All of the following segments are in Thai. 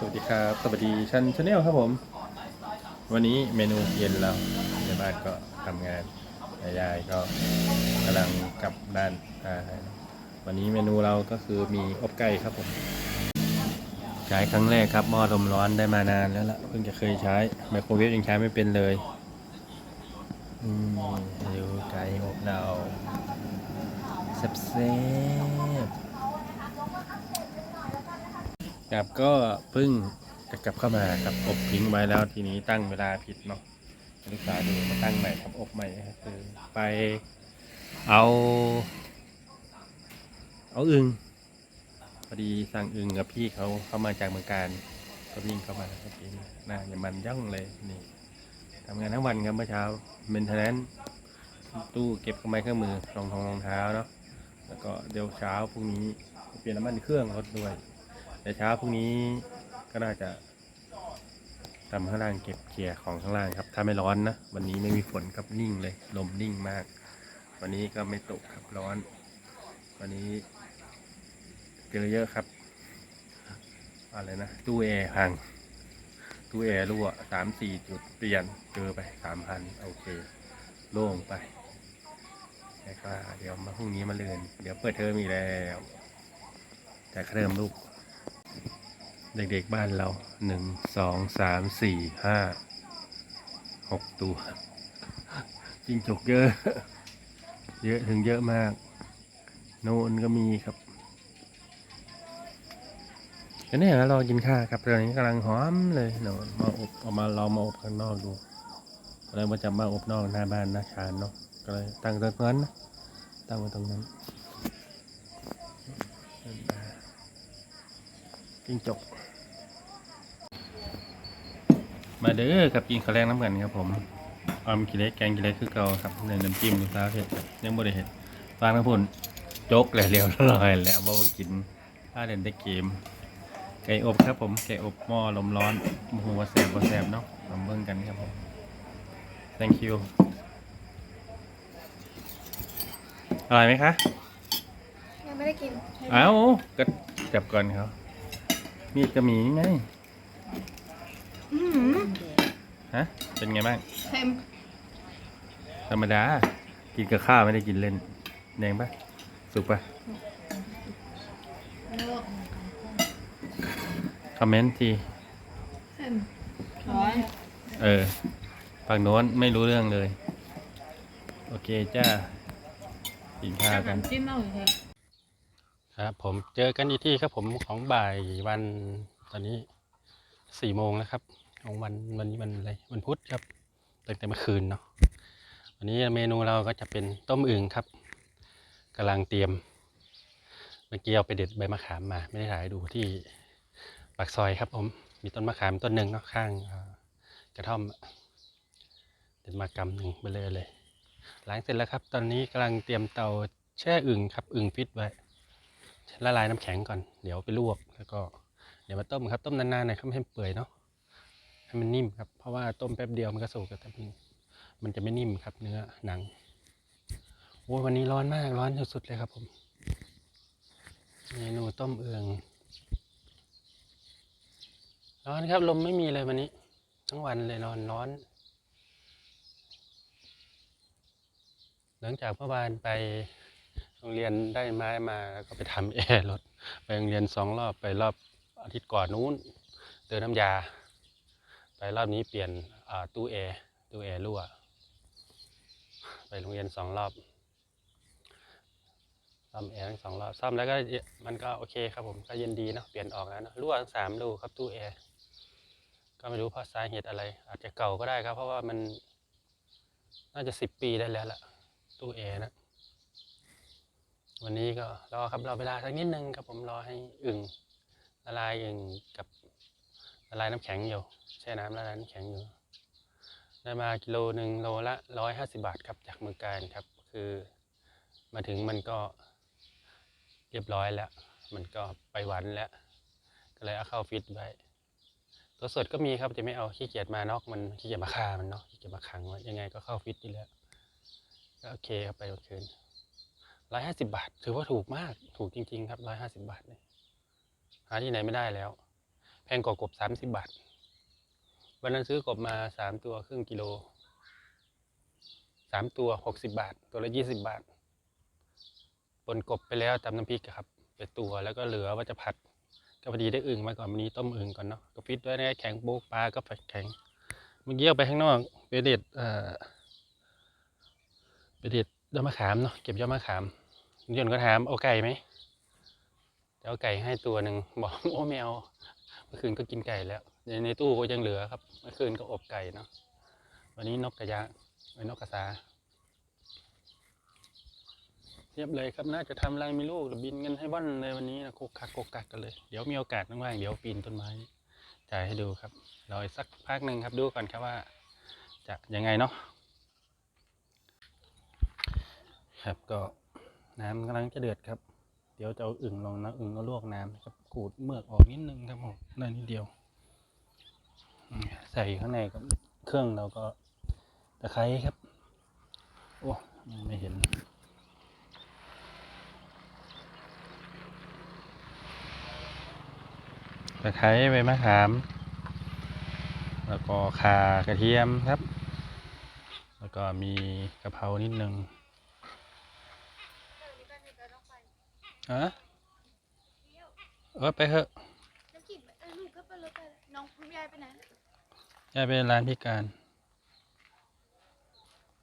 สวัสดีครับสวัสดีชันชาแนลครับผม วันนี้เมนูเย็นเราในบ้านก็ทำงานยายก็กำลังกลับบ้านวันนี้เมนูเราก็คือมีอบไก่ครับผม ใช้ครั้งแรกครับหม้อลมร้อนได้มานานแล้วล่ะเพิ่งจะเคยใช้ไมโครเวฟยังใช้ไม่เป็นเลยอืมดูไก่อบเราแซ่บๆ ครับก็เพิ่งจะกลับเข้ามาครับอบทิ้งไว้แล้วทีนี้ตั้งเวลาผิดเนาะลูกสาดูมาตั้งใหม่ครับอบใหม่ก็คือไปเอา เอาอึงพอดีสั่งอึงกับพี่เขาเข้ามาจากเมืองการก็วิ่งเข้ามาครับพี่หน้าอย่ามันย่องเลยนี่ทำงานทั้งวันครับเมื่อเช้าเมนเทนแนนตู้เก็บกระไมเครื่องมือรองทองรองเท้าเนาะแล้วก็เดี๋ยวเช้าพรุ่งนี้เปลี่ยนน้ำมันเครื่องรถด้วย แต่เช้าพรุ่งนี้ก็น่าจะทำข้างล่างเก็บเกี่ยของข้างล่างครับ ถ้าไม่ร้อนนะ วันนี้ไม่มีฝนครับนิ่งเลย ลมนิ่งมาก วันนี้ก็ไม่ตกครับร้อน วันนี้เจอเยอะครับ อะไรนะ ตู้แอร์พัง ตู้แอร์รั่วสามสี่จุดเปลี่ยน เจอไปสามพันโอเค โล่งไปแต่ก็เดี๋ยวมาพรุ่งนี้มาเรือนเดี๋ยวเปิดเทอมอีกแล้ว แต่เริ่มลูก เด็กๆบ้านเราหนึ่งสองสามสี่ห้าหกตัวจิงจกเยอะ เยอะถึงเยอะมาก โน่นก็มีครับก็เนี่ยรอกินข้าวครับตอนนี้กำลังหอมเลยเนาะมาอบเอามาเรามาอบข้างนอกดูอะไรมาจะมาอบนอกหน้าบ้านหน้าชานเนาะก็เลยตั้งตรงนั้นนะตั้งไว้ตรงนั้นจิงจก มาเด้อกับกินข้าวแรงน้ำกันครับผมออมกิเล็กแกงกิเล็กคือเก่าครับในน้ำจิ้มลูกสาวเห็ดครับยังบ่ได้เห็ดฟางน้ำพุ่นโจกแล้วเรียวลอยแล้วว่าบ่กินถ้าเล่นได้เกม ไก่อบครับผมไก่อบหม้อลมร้อนโอ้โหว่าแซ่บว่าแซ่บเนาะมาเบิ่งกันครับผม thank you อร่อยไหมคะยังไม่ได้กิน เอ้าก็จับก่อนเขามีดก็มีไง อื้อหือฮะ เป็นไงบ้าง เค็มธรรมดา กินกับข้าวไม่ได้กินเล่น แดงปะสุกปะคอมเมนต์ที เค็มร้อนเออฝั่งโน้นไม่รู้เรื่องเลย โอเคจ้ากินข้าวกันน้ำจิ้มเอาอยู่เลย ครับผมเจอกันอีกที่ครับผมของบ่ายวันตอนนี้ สี่โมงแล้วครับ ของวันวันนี้วันอะไรวันพุธครับตั้งแต่เมื่อคืนเนาะวันนี้เมนูเราก็จะเป็นต้มอึ่งครับกำลังเตรียม เมื่อกี้เอาไปเด็ดใบมะขามมา ไม่ได้ถ่ายดูที่ปากซอยครับผมมีต้นมะขามต้นหนึ่งเนาะข้างกระท่อมเด็ดมากำหนึ่งไปเลยเลยล้างเสร็จแล้วครับ ตอนนี้กำลังเตรียมเตาแช่อึ่งครับอึ่งฟิตไว้ละลายน้ำแข็งก่อน เดี๋ยวไปลวกแล้วก็ เดี๋ยวมาต้มครับต้มนานๆหน่อยครับให้มันเปื่อยเนาะให้มันนิ่มครับ เพราะว่าต้มแป๊บเดียวมันก็สุกแต่มันมันจะไม่นิ่มครับ เนื้อหนังโอ้วันนี้ร้อนมากร้อนสุดๆเลยครับผมเมนูต้มเอืองร้อนครับลมไม่มีเลยวันนี้ ทั้งวันเลยนอนร้อน หลังจากเมื่อวานไปโรงเรียนได้ไม้มาแล้วก็ไปทำแอร์รถไปโรงเรียนสองรอบไปรอบ อาทิตย์ก่อนนู้นเติมน้ำยา ไปรอบนี้เปลี่ยนตู้แอร์ตู้แอร์รั่ว ไปโรงเรียนสองรอบซ่อมแอร์ทั้งสองรอบซ่อมแล้วก็มันก็โอเคครับผมก็เย็นดีเนาะเปลี่ยนออกแล้วเนาะรั่วทั้งสามรูครับตู้แอร์ก็ไม่รู้เพราะสาเหตุอะไร อาจจะเก่าก็ได้ครับ เพราะว่ามันน่าจะสิบปีได้แล้วล่ะ ตู้แอร์นะ วันนี้ก็รอครับรอเวลาสักนิดนึงครับผมรอให้อึ่ง ละลายอึ่งกับละลายน้ำแข็งอยู่แช่น้ำละลายน้ำแข็งอยู่ ได้มากิโลหนึ่งโลละร้อยห้าสิบาทครับจากเมืองการครับ คือมาถึงมันก็เรียบร้อยแล้ว มันก็ไปหวันแล้ว ก็เลยเอาเข้าฟิตไว้ตัวสดก็มีครับจะไม่เอาขี้เกียจมานอกมันขี้เกียจมาฆ่ามันเนาะขี้เกียจมาขังไว้ยังไงก็เข้าฟิตอยู่แล้วก็โอเคครับไปโอเคร้อยห้าสิบาท ถือว่าถูกมากถูกจริง ๆ ครับร้อยห้าสิบาทเนี่ย หาที่ไหนไม่ได้แล้ว แพงกว่ากบสามสิบบาท วันนั้นซื้อกบมาสามตัวครึ่งกิโลสามตัวหกสิบาท ตัวละยี่สิบาทปนกบไปแล้วตำน้ำพริกครับไปตัวแล้วก็เหลือว่าจะผัด ก็พอดีได้อึ่งมาก่อนวันนี้ต้มอึ่งก่อนเนาะก็ฟิตไว้นะแข็งโป๊กปลาก็ผัดแข็งเมื่อกี้ออกไปข้างนอกไปเด็ดเอ่อไปเด็ดยอดมะขามเนาะเก็บยอดมะขามยนก็ถามเอาไก่ไหม จะเอาไก่ให้ตัวหนึ่งบอกโอ้ไม่เมื่อคืนก็กินไก่แล้วในในตู้ก็ยังเหลือครับ เมื่อคืนก็อบไก่เนาะวันนี้นกกระยะไอ้นกกระสาเรียบเลยครับน่าจะทำอะไรไม่รู้บินกันให้บ้านเลยวันนี้นะโกกักโกกักกันเลยเดี๋ยวมีโอกาสว่างๆเดี๋ยวปีนต้นไม้จ่ายให้ดูครับรออีกสักพักหนึ่งครับดูก่อนครับว่า จะยังไงเนาะครับก็น้ำกำลังจะเดือดครับ เดี๋ยวจะเอาอึ่งลงนะอึ่งก็ลวกน้ำครับขูดเมือกออกนิดนึงครับผมได้นิดเดียว ใส่ข้างในกับเครื่องเราก็ตะไคร้ครับ โอ้ไม่เห็นตะไคร้ใบมะขาม แล้วก็ข่ากระเทียมครับ แล้วก็มีกะเพรานิดนึง ฮะเออไปเถอะน้ำกินเออลูกก็ไปเลยไปเลยน้องคุณยายไปไหนยายไปร้านพิการ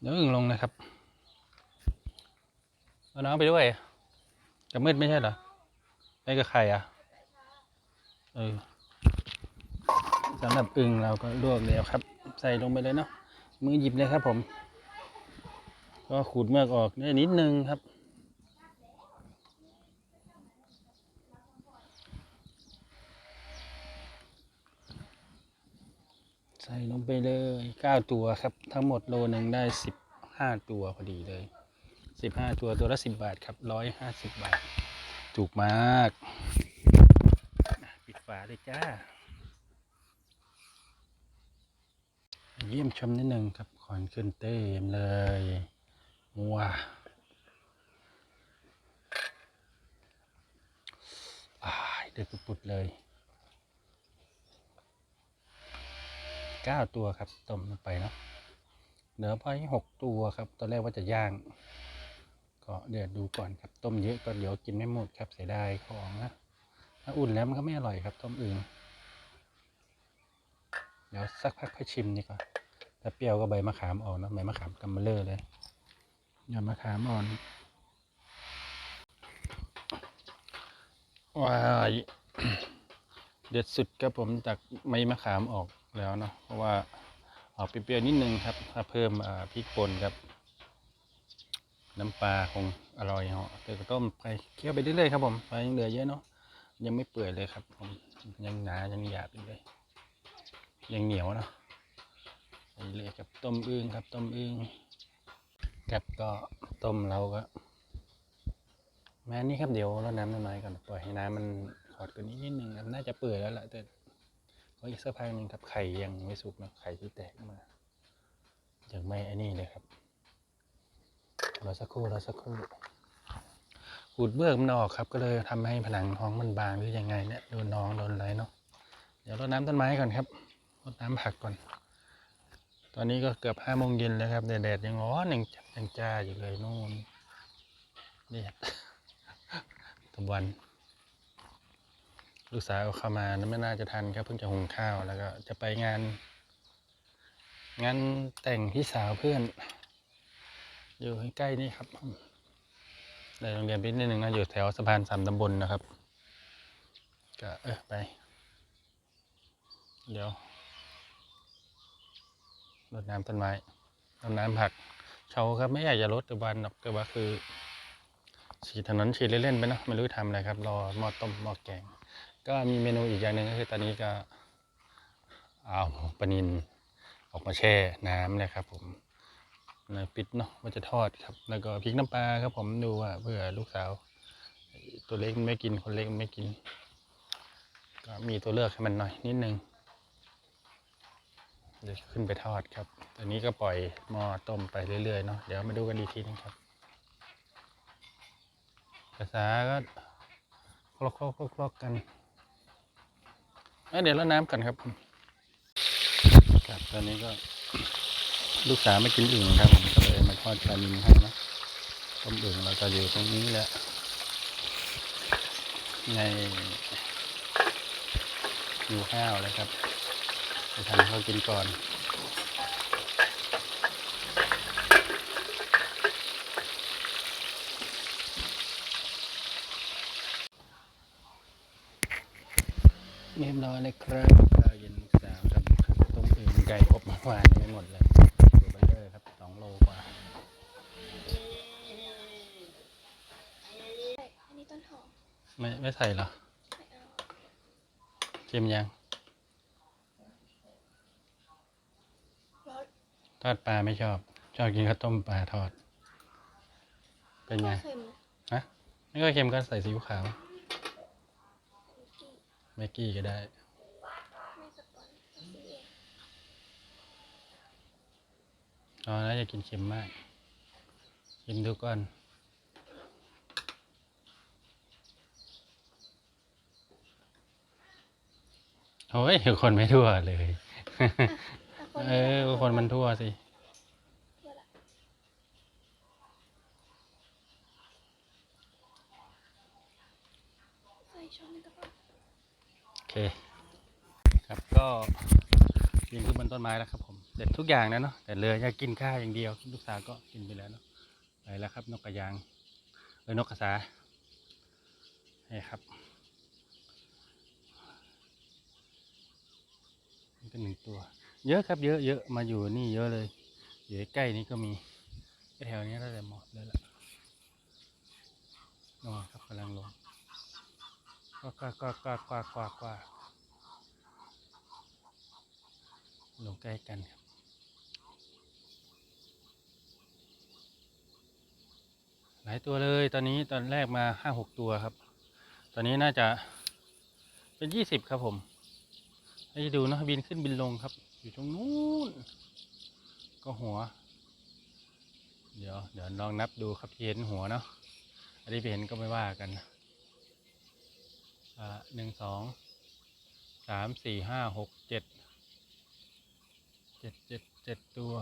เดี๋ยวอึ่งลงนะครับเอาน้องไปด้วยกับมืดไม่ใช่เหรอไปกับใครอะเออสำหรับอึ่งเราก็ลวกแล้วครับ ใส่ลงไปเลยเนาะมือหยิบเลยครับผม ก็ขูดเมือกออกได้นิดนึงครับ ใส่ลงไปเลยเก้าตัวครับ ทั้งหมดโลหนึ่งได้สิบห้าตัวพอดีเลยสิบห้าตัวตัวละสิบบาทครับร้อยห้าสิบบาท ถูกมากปิดฝาเลยจ้า เยี่ยมชมนิดหนึ่งครับขอนขึ้นเต็มเลยว้าอ้าเดือดปุดๆเลย เก้าตัวครับต้มลงไปเนาะเหลือไปหกตัวครับ ตอนแรกว่าจะย่าง ก็เดือดดูก่อนครับ ต้มเยอะก็เดี๋ยวกินไม่หมดครับเสียดายของนะถ้าอุ่นแล้วมันก็ไม่อร่อยครับ ต้มอื่น เดี๋ยวสักพักค่อยชิมดีกว่าถ้าเปรี้ยวก็ใบมะขามอ่อนนะใบมะขามกำมะเลอเลยยอดมะขามอ่อนว้ายเด็ดสุดครับผมจากใบมะขามออก แล้วเนาะเพราะว่าออกเปรี้ยวๆนิดนึงครับ ถ้าเพิ่มพริกป่นครับ น้ำปลาคงอร่อยเหาะเดี๋ยวต้มไปเคี่ยวไปเรื่อยๆครับผมไปยังเหลือเยอะเนาะยังไม่เปื่อยเลยครับผมยังหนายังหยาบอยู่เลยยังเหนียวเนาะไปเลยครับต้มอึ่งครับ ต้มอึ่งครับก็ต้มเราก็แม่นี่ครับเดี๋ยวเราน้ำน้อยก่อนปล่อยให้น้ำมันขอดกว่านี้นิดนึงครับน่าจะเปื่อยแล้วแหละแต่ ขออีกสักพักหนึ่งครับไข่ยังไม่สุกนะไข่ที่แตกมายังไม่อันนี้เลยครับรอสักครู่รอสักครู่ขูดเบือกมันออกครับ ก็เลยทำให้ผนังท้องมันบางหรือยังไงเนี่ยโดนน้องโดนอะไรเนาะเดี๋ยวรดน้ำต้นไม้ก่อนครับรดน้ำผักก่อน ตอนนี้ก็เกือบห้าโมงเย็นแล้วครับแดดยังร้อนยังจัดยังจ้าอยู่เลยนู่นนี่ตะวัน ลูกสาวเข้ามานไม่น่าจะทันครับเพิ่งจะหุงข้าวแล้วก็จะไปงาน งานแต่งพี่สาวเพื่อน อยู่ใกล้นี่ครับในโรงเรียนพิทนิดนึงนะอยู่แถวสะพานสามตำบลนะครับ ก็เออไป เดี๋ยวรดน้ำต้นไม้รดน้ำผักเชาครับไม่อยากจะลดแต่วันหรอกแต่ว่าคือฉีดถนนฉีดเล่นๆไปเนะไม่รู้ทำอะไรครับ รอหม้อต้มหม้อแกง ก็มีเมนูอีกอย่างหนึ่งก็คือตอนนี้ก็เอาปลานินออกมาแช่น้ำเลยครับผมในปิดเนาะว่าจะทอดครับ แล้วก็พริกน้ำปลาครับผมดูว่าเพื่อลูกสาว ตัวเล็กมันไม่กินคนเล็กมันไม่กิน ก็มีตัวเลือกให้มันหน่อยนิดนึงเดี๋ยวขึ้นไปทอดครับตอนนี้ก็ปล่อยหม้อต้มไปเรื่อยๆเนาะเดี๋ยวมาดูกันอีกทีนึงครับภาษาก็คลอกคลอกคลอกคลอกกัน เดี๋ยวแล้วน้ำกันครับ ครับตอนนี้ก็ลูกสาวไม่กินอื่นครับผมก็เลยมาทอดปลานิลให้นะต้มอื่นเราจะอยู่ตรงนี้แหละในอยู่ข้าวแล้วครับไปทำข้าวกินก่อน เรียบร้อยเลยครับข้าวเย็นลูกสาวครับต้มอึ่งไก่อบเมื่อวานไม่หมดเลยตัวเบลเลอร์ครับสองโลกว่าอันนี้ต้นหอมไม่ไม่ใส่เหรอไม่เอาเค็มยังรสทอดปลาไม่ชอบ ชอบกินข้าวต้มปลาทอด เป็นไงเค็มฮะไม่ก็เค็มก็ใส่ซีอิ๊วขาวเมื่อกี้ แม็กกี้ก็ได้ อ๋อแล้วอย่ากินเค็มมาก กินทุกก้อนโอ้ยคนไม่ทั่วเลย เออ คนมันทั่วสิ ทั่วละใส่ช้อนหนึงก็พอ โอ เค ครับก็ยิงขึ้นบนต้นไม้แล้วครับผมเสร็จทุกอย่างแล้วเนาะแต่เหลืออยากกินข้าวอย่างเดียวลูกสาวก็กินไปแล้วเนาะไปแล้วครับ นกกระยางเออนกกระสานี่ครับนี่ก็หนึ่งตัว เยอะครับ เยอะเยอะมาอยู่นี่เยอะเลยอยู่ใกล้นี้ก็มีแถวนี้น่าจะหมดเลยล่ะนอนครับกำลังลง กว้ากว้ากว้ากว้ากว้ากว้าลงใกล้กันครับหลายตัวเลยตอนนี้ตอนแรกมาห้าหกตัวครับ ตอนนี้น่าจะเป็นยี่สิบครับผมให้ดูนะบินขึ้นบินลงครับ อยู่ตรงนู้นก็หัว เดี๋ยวเดี๋ยวลองนับดูครับที่เห็นหัวเนาะอันนี้ไปเห็นก็ไม่ว่ากันนะ หนึ่งสองสามสี่ห้าหกเจ็ดเจ็ดเจ็ดเจ็ดตัว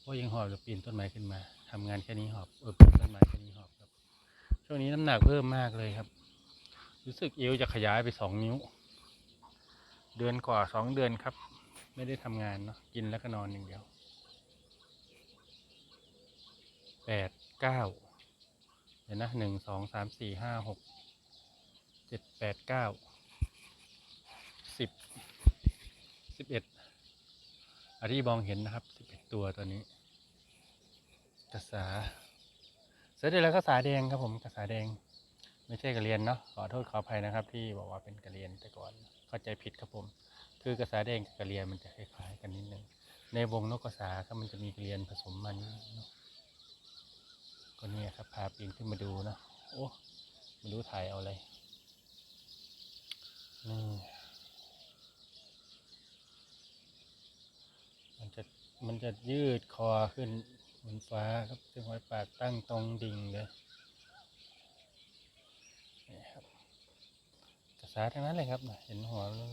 โอ้ยังหอบจะปีนต้นไม้ขึ้นมาทำงานแค่นี้หอบเออปีนต้นไม้แค่นี้หอบครับ ช่วงนี้น้ำหนักเพิ่มมากเลยครับ รู้สึกเอวจะขยายไปสองนิ้ว เดือนกว่าสองเดือนครับ ไม่ได้ทำงานเนาะกินแล้วก็นอนอย่างเดียวแปดเก้า ยวนะหนึ่งสองสามสี่ห้าหกเจ็ดแปดเก้าสิบสิบเอ็ดอันที่มองเห็นนะครับสิบเอ็ดตัวตัวนี้กระสาเสร็จแล้วก็สาแดงครับผมกระสาแดง ไม่ใช่กระเรียนเนาะขอโทษขออภัยนะครับ ที่บอกว่าเป็นกระเรียนแต่ก่อนเข้าใจผิดครับผม คือกระสาแดงกับกระเรียนมันจะคล้ายๆกันนิดนึงในวงนกกระสาครับมันจะมีกระเรียนผสมมันเนาะ ก็เนี่ยครับพาปีนขึ้นมาดูนะโอ้ไม่รู้ถ่ายเอาอะไรนี่มันจะมันจะยืดคอขึ้นบนฟ้าครับจึงไว้ปากตั้งตรงดิ่งเลยนี่ครับกระสาทั้งนั้นเลยครับเห็นหัวแล้ว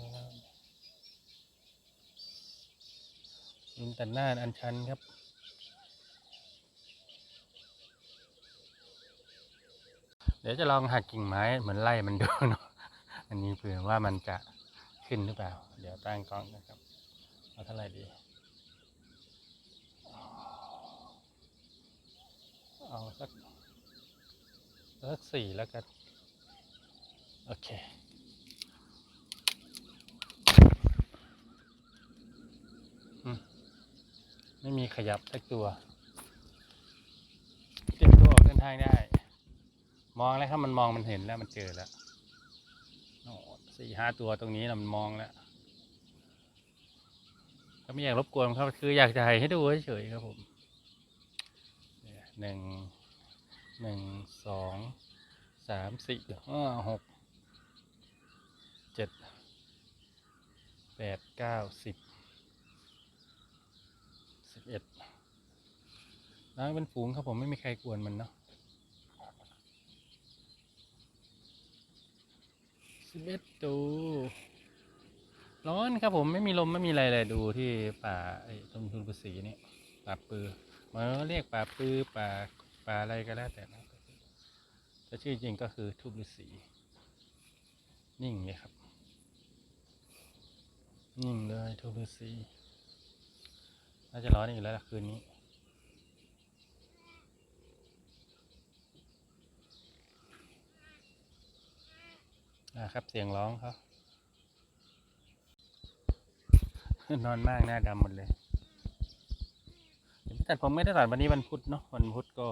ยินตัดหน้าอันชันครับ เดี๋ยวจะลองหักกิ่งไม้เหมือนไล่มันดูเนาะอันนี้เผื่อว่ามันจะขึ้นหรือเปล่า เดี๋ยวตั้งกล้องนะครับเอาเท่าไหร่ดีเอาสักสักสี่แล้วกันโอเคไม่มีขยับสักตัวเตรียมตัวออกเดินทางได้ มองแล้วครับมันมองมันเห็นแล้วมันเจอแล้วโอ้สี่ห้าตัวตรงนี้นะมันมองแล้วก็ไม่อยากรบกวนครับคืออยากจะให้ให้ดูเฉยๆครับผมหนึ่งหนึ่งสองสามสี่ห้าหกเจ็ดแปดเก้าสิบสิบเอ็ดแล้วเป็นฝูงครับผมไม่มีใครกวนมันเนาะ สิบเอ็ดตัวร้อนครับผมไม่มีลมไม่มีอะไรเลยดูที่ป่าไอ้ตรงทุนกุศีนี่ป่าปือมันก็เรียกป่าปือป่าป่าอะไรก็แล้วแต่นะแต่ชื่อจริงก็คือทุบฤาษีนิ่งเลยครับ นิ่งเลยทุบฤาษีน่าจะร้อนอีกแล้วล่ะคืนนี้ อ่าครับเสียงร้องเขานอนมากหน้าดำหมดเลยแต่ผมไม่ได้ตัดวันนี้วันพุธเนาะวันพุธก็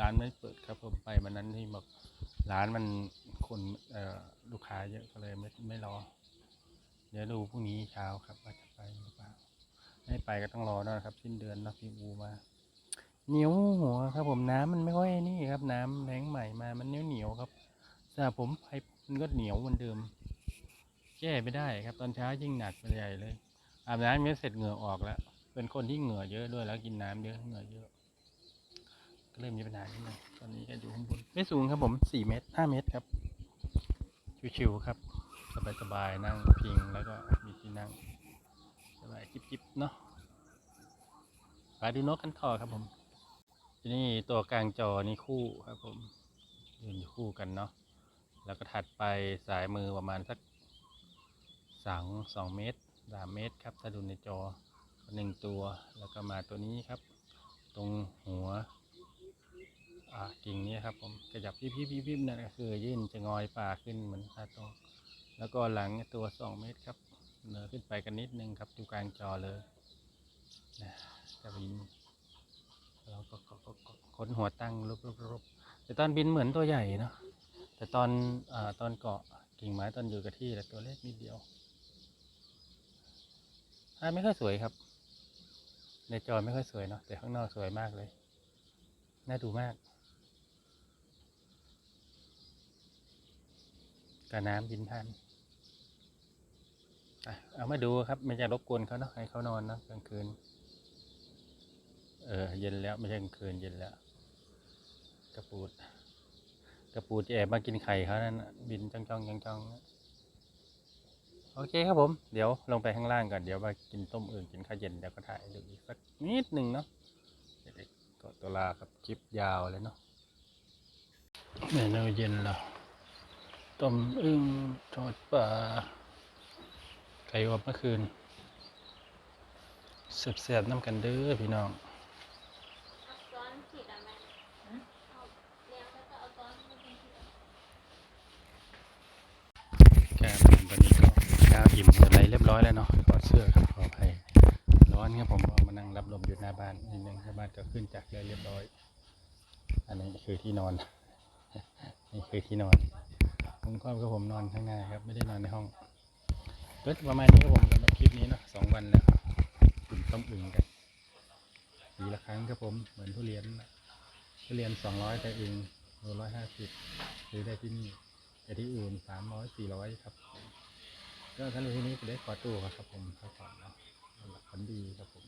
ร้านไม่เปิดครับผมไปวันนั้นที่บอกร้านมันคนลูกค้าเยอะก็เลยไม่ไม่รอ เดี๋ยวดูพรุ่งนี้เช้าครับว่าจะไปหรือเปล่าไม่ไปก็ต้องรอนะครับสิ้นเดือนนาะพี่อูมาเหนียวหัวครับผมน้ำมันไม่ค่อยนี่ครับ น้ำแรงใหม่มามันเหนียวเหนียวครับแต่ผมไป มันก็เหนียวเหมือนเดิม แก้ไม่ได้ครับ ตอนเช้ายิ่งหนักไปใหญ่เลย อาบน้ำไม่เสร็จเหงื่อออกแล้ว เป็นคนที่เหงื่อเยอะด้วยแล้วกินน้ำเยอะเหงื่อเยอะ ก็เริ่มมีปัญหานิดนึงตอนนี้ก็อยู่ข้างบนไม่สูงครับผมสี่เมตรห้าเมตรครับ ชิวๆครับ สบายๆนั่งพิงแล้วก็มีที่นั่งสบายจิบๆเนาะไปดูนกกันต่อครับผม ทีนี้ตัวกลางจอนี่คู่ครับผมยืนอยู่คู่กันเนาะ แล้วก็ถัดไปสายมือประมาณสักสองสองเมตรสามเมตรครับ ถ้าดูในจอหนึ่งตัว แล้วก็มาตัวนี้ครับ ตรงหัวอ่ากิ่งนี้ครับผมขยับพิบพิบพิบพิบนั่นก็คือยื่นจะงอยปากขึ้นเหมือนตาโตแล้วก็หลังตัวสองเมตรครับเนอขึ้นไปกันนิดนึงครับดูกลางจอเลยนะจะบินแล้วก็ก็ก็ก็ค้นหัวตั้งรบๆแต่ตอนบินเหมือนตัวใหญ่เนาะ แต่ตอนอตอนเกาะกิ่งไม้ตอนอยู่กับที่แต่ตัวเล็กนิดเดียวภาพไม่ค่อยสวยครับ ในจอไม่ค่อยสวยเนาะแต่ข้างนอกสวยมากเลย น่าดูมากกระน้ำบินผ่านเอามาดูครับไม่จะรบกวนเขาเนาะให้เขานอนเนาะกลางคืน เออเย็นแล้วไม่ใช่กลางคืนเย็นแล้วกระปูด กระปูจะแอบมากินไข่เขานั่นบินจ้องจ้องจ้องจ้องโอเคครับผม เดี๋ยวลงไปข้างล่างก่อน เดี๋ยวมากินต้มอื่นกินข้าวเย็นเดี๋ยวก็ถ่ายดูอีกสักนิดหนึ่งเนาะเด็กก็ตัวลาครับคลิปยาวเลยเนาะเมนูเย็นเราต้มอึ่งทอดปลาไก่อบเมื่อคืนเสียบๆน้ำกันเด้อพี่น้อง เอาซ้อนผิดอะแม่เอาเลี้ยงแล้วก็เอาซ้อนมาเป็นผิดอะ ครับวันนี้ก็ข้าวอิ่มอะไร้อยแล้วเนาะถอดเสื้อครับขออภัยร้อนครับผมออกมานั่งรับลมอยู่หน้าบ้านนิดนึงหน้าบ้านก็ขึ้นจากเรือเรียบร้อย อันนี้คือที่นอนนี่คือที่นอนผมก็กับผมนอนข้างหน้าครับไม่ได้นอนในห้องก็ประมาณนี้ครับผมสำหรับคลิปนี้เนาะสองวันแล้วกลุ่มต้มอึ่งกันปีละครั้งครับผมเหมือนทุเรียนทุเรียนสองร้อยแต่อึ่งโลร้อยห้าสิบซื้อได้ที่นี่แต่ที่อื่นสามร้อยสี่ร้อยครับ ก็ท่านรู้ที่นี้จะได้ขอตัวครับผมขอก่อนเนาะหลักผลดีครับผม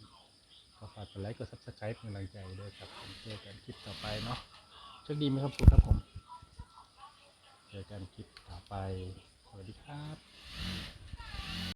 ขอฝากกดไลค์กดซับสไครป์เป็นกำลังใจด้วยครับผมเจอกันคลิปต่อไปเนาะโชคดีไหมครับสุขครับผมเจอกันคลิปต่อไปสวัสดีครับ